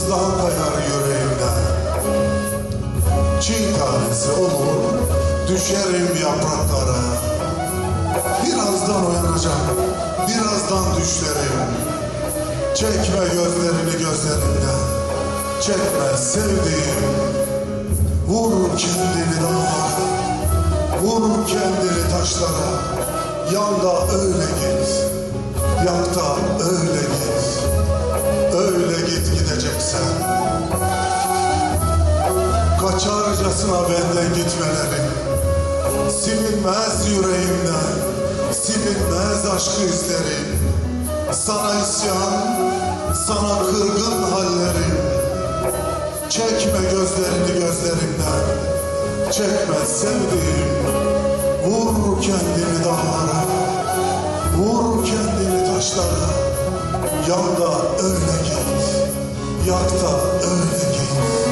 sızdan kayar yüreğimden. Çiğ tanesi olur düşerim yapraklara. Birazdan uyanacak birazdan düşlerim. Çekme gözlerini gözlerimden Çekme sevdiğim. Vur kendini dağlara Vur kendini taşlara. Yan da öyle git Yak Kaçarcasına benden gitmelerin Silinmez yüreğimden Silinmez aşkı izlerim Sana isyan Sana kırgın hallerim Çekme gözlerini gözlerimden Çekme sevdiğim. Vur kendini dağlara Vur kendini taşlara. Yan da öyle git Yak da öyle git